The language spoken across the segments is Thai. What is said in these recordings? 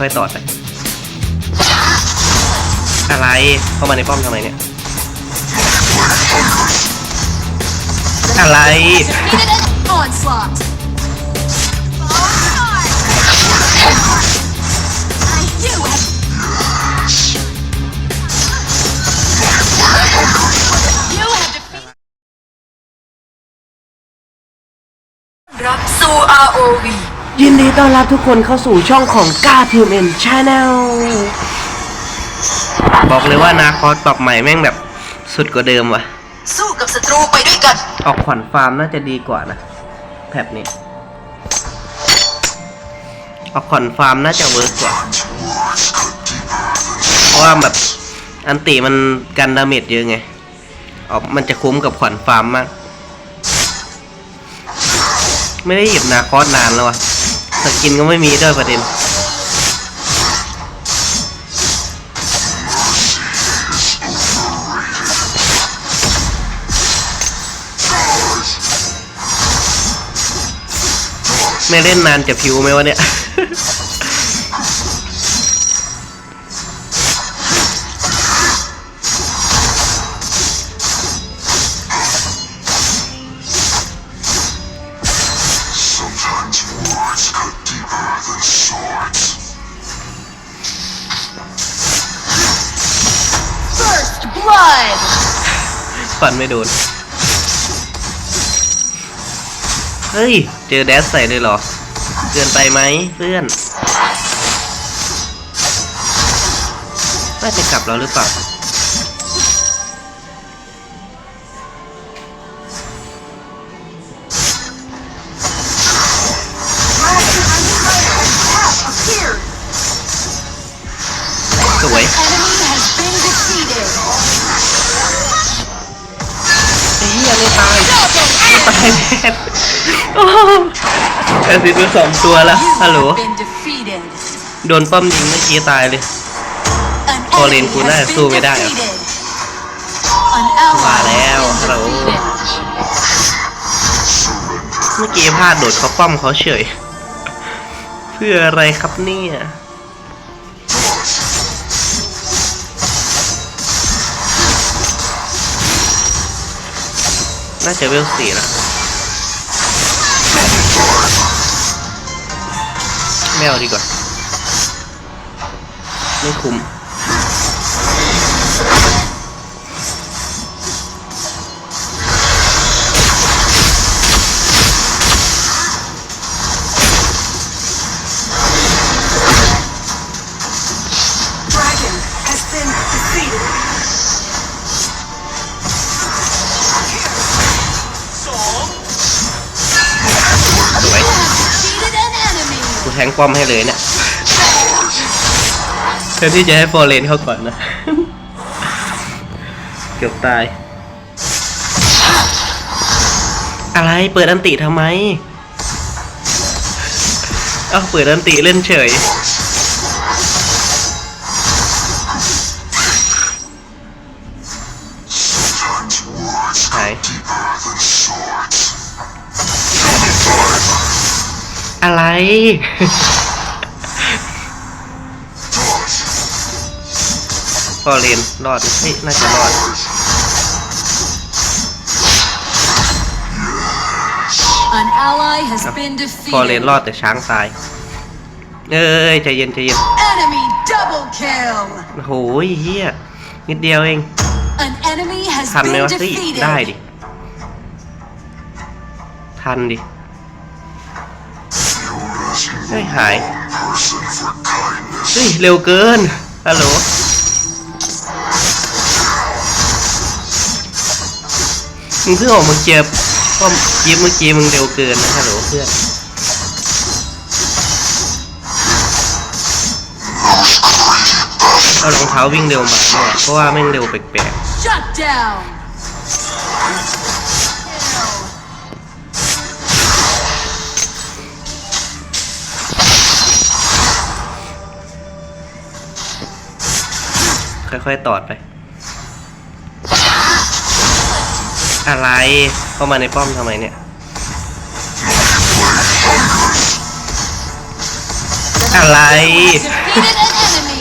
ค่อยๆตอดไป อะไร เข้ามาในป้อมทำไมเนี่ย อะไร onslaught. ยินดีต้อนรับทุกคนเข้าสู่ช่องของก้าทีมเอ็นชาแนลบอกเลยว่านาคอสปรับใหม่แม่งแบบสุดกว่าเดิมว่ะ สู้กับศัตรูไปด้วยกัน ออกขวัญฟาร์มน่าจะดีกว่านะแพบนี้ ออกขวัญฟาร์มน่าจะเวิร์กกว่า เพราะว่าแบบอันติมันกันดาเมจเยอะไงออกมันจะคุ้มกับขวัญฟาร์มมาก ไม่ได้หยิบนาคอสนานแล้วอะ สกินก็ไม่มีด้วยประเด็นไม่เล่นนานจะผิวไหมวะเนี่ย ฟันไม่โดน เฮ้ย เจอแดสใส่เลยเหรอ เกินไปไหมเพื่อนน่าจะกลับแล้วหรือเปล่า ไม่ตายแน่โอ้แอซิดไปสองตัวแล้วฮัลโหล โดนป้อมยิงเมื่อกี้ตายเลยพอเลนกูน่าจะสู้ไม่ได้อะมาแล้วฮัลโหลเมื่อกี้พลาดโดดเขาป้อมเขาเฉย เพื่ออะไรครับเนี่ยน่าจะเวลสี่แล้ ไม่เอาดีกว่า ไม่คุ้ม งป้อมให้เลยเนี่ยแทนที่จะให้โฟอร์เรนเข้าก่อนนะ เกือบตาย อะไรเปิดอันติทำไม เอ้าเปิดอันติเล่นเฉย อะไรฟอร์เรนรอดเฮ้ยน่าจะรอด An ally has been ฟอร์เรน defeated. รอดแต่ช้างตาย เอ้ยใจเย็นใจเย็น Enemy double kill. โอ้โหเฮียนิดเดียวเอง An enemy has ทันไหม been วะเฮ้ยได้ดิ defeated. ทันดิ Known as เฮ้ยหาย เฮ้ย เร็วเกิน ฮัลโหล มึงเพิ่งออกมาเจ็บป้อมยิบเมื่อกี้มึงเร็วเกินนะฮัลโหลเพื่อนเอารองเท้าวิ่งเร็วมาเนี่ยเพราะว่าแม่งเร็วแปลก Shut ค่อยๆตอดไป อะไรเข้ามาในป้อมทำไมเนี่ย อะไร Defeated an enemy.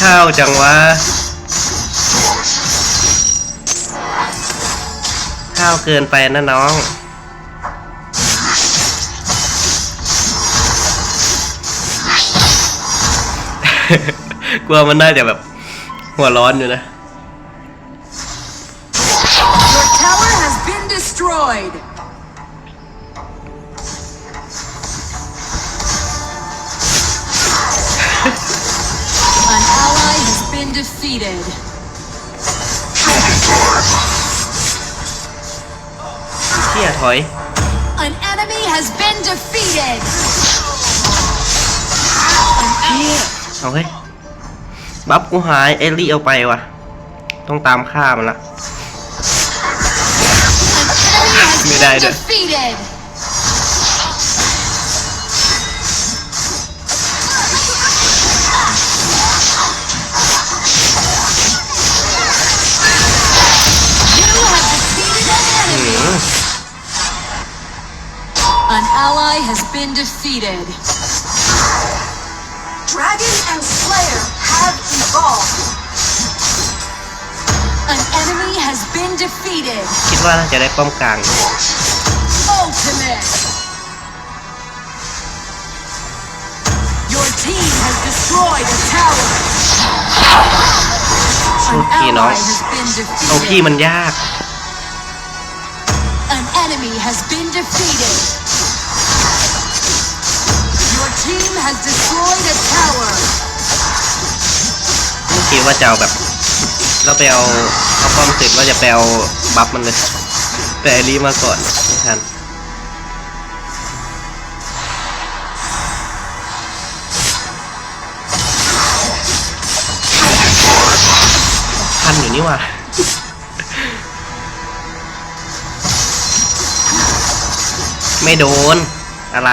ข้าวจังวะข้าวเกินไปนะน้องกลัวมันน่าจะแบบ หัวร้อนอยู่นะ Your tower has been destroyed. An ally has been defeated. เชี่ยถอย An enemy has been defeated. เอาเฮ้ย บัฟกูหายเอลลี่เอาไปว่ะต้องตามฆ่ามันละ An enemy has Mày been đây đây. defeated. You have defeated an enemy. หืม An ally has been defeated. Dragon and Slayer have evolved. An enemy has been defeated. คิดว่าน่าจะได้ป้อมกลาง Ultimate. Your team has destroyed a tower. สู้ An พี่น้อง ally has been เอาพี่ defeated. มันยาก An enemy has been defeated. Your team has destroyed a tower. เมื่อกี้ว่าจะเอาแบบ เราไปเอาเอาป้อมเสร็จว่าจะไปเอาบัฟมันเลยแต่ไอรีมาก่อนไม่ทันทันอยู่นี่ว่ะไม่โดน อะไร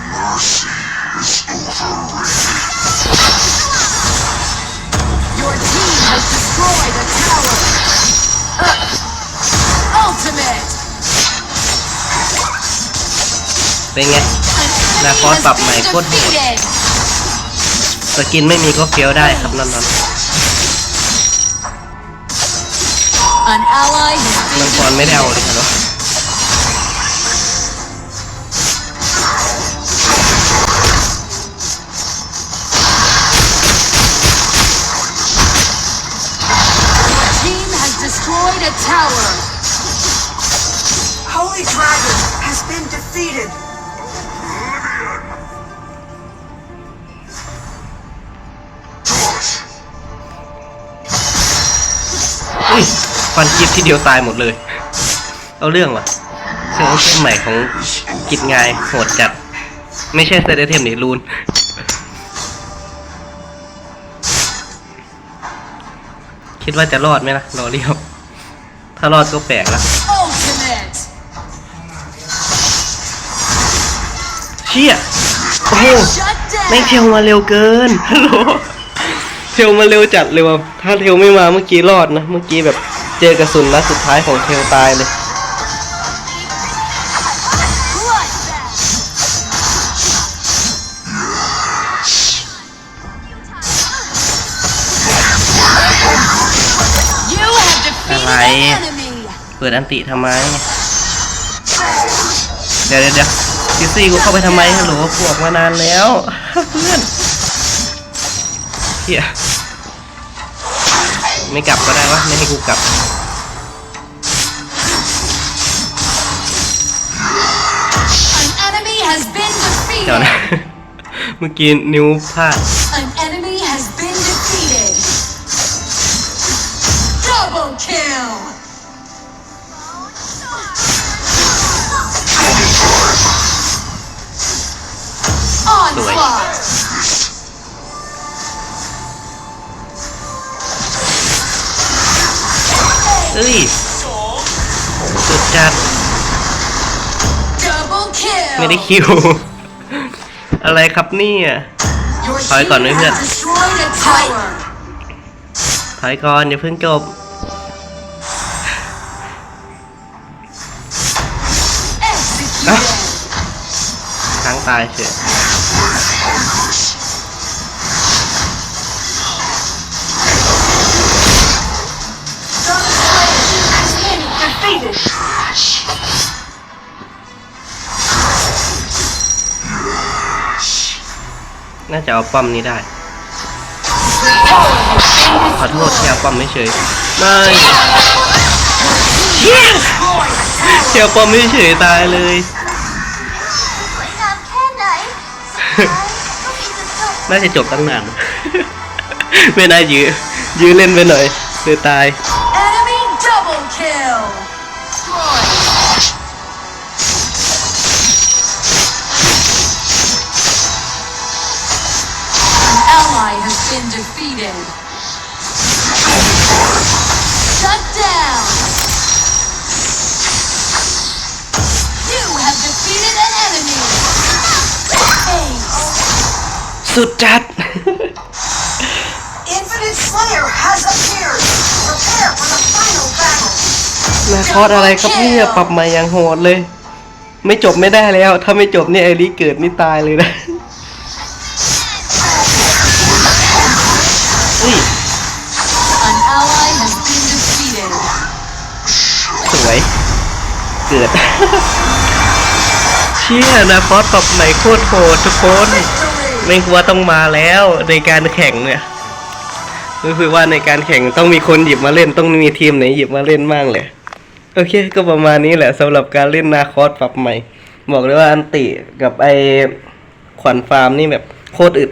เป็นไง An enemy Là con has tập been này cốt hồn. defeated. สกินไม่มีก็เฟี้ยวได้ครับนั่นนั่น An ally has มั been งกรไม่ได้เอาเลย defeated. ครับ Team has destroyed a tower. Holy Dragon has been defeated. ฟันคลิปทีเดียวตายหมดเลย เอาเรื่องว่ะเสื้อเส้นใหม่ของกิจงายโหดจัด ไม่ใช่เซเดเทมนี่รูนคิดว่าจะรอดไหมล่ะรอเรียวถ้ารอดก็แปลกละเชี่ยโอ้โห Shut แม่เทลมาเร็วเกินฮัลโหลเทลมาเร็วจัดเลยว่ะถ้าเทลไม่มาเมื่อกี้รอดนะ เมื่อกี้แบบ เจอกระสุนนัดสุดท้ายของเทลตายเลย Bloodbath. You have defeated Alright. an enemy. เปิดอันติทำไมเดี๋ยวเดี๋ยวเดี๋ยวซิซี่กูเข้าไปทำไมฮัลโหลกูออกมานานแล้ว เพื่อนเฮีย ไม่กลับก็ได้วะไม่ให้กูกลับ An enemy has been defeated. เดี๋ยวนะ เมื่อกี้นิ้วพลาด เอ้ยสุดจัด Double kill. ไม่ได้คิว อะไรครับเนี่ย Your ถอยก่อน team ไหมเพื่อน has destroyed a tower. ถอยก่อนอย่าเพิ่งจบ Executed. ค้างตายเฉย น่าจะเอาป้อมนี้ได้ ขอโทษที่เอาป้อมไม่เฉยไม่เชี่ยเที่ยวป้อมไม่เฉยตายเลยสวยงามแค่ไหนสุดท้ายก็มีจุดจบน่าจะจบตั้งนานไม่น่ายื้อยื้อเล่นไปหน่อยเลยตาย ally has been defeated. Shut down. You have defeated an enemy. Ace. สุดจัด Infinite Slayer has appeared. Prepare for the final battle. นาคอสอะไรครับเนี่ยปรับใหม่อย่างโหดเลย ไม่จบไม่ได้แล้ว ถ้าไม่จบเนี่ยไอริเกิดนี่ตายเลยนะ เฮ้ย An ally has been defeated. สวย เกิด เชี่ยนาคอสปรับใหม่โคตรโหดทุกคน ไม่กลัวต้องมาแล้วในการแข่งเนี่ยรู้สึกว่าในการแข่งต้องมีคนหยิบมาเล่นต้องมีทีมไหนหยิบมาเล่นบ้างเลยโอเค ก็ประมาณนี้แหละสำหรับการเล่นนาคอสปรับใหม่ บอกเลยว่าอันติกับไอขวัญฟาร์มนี่แบบโคตรอึด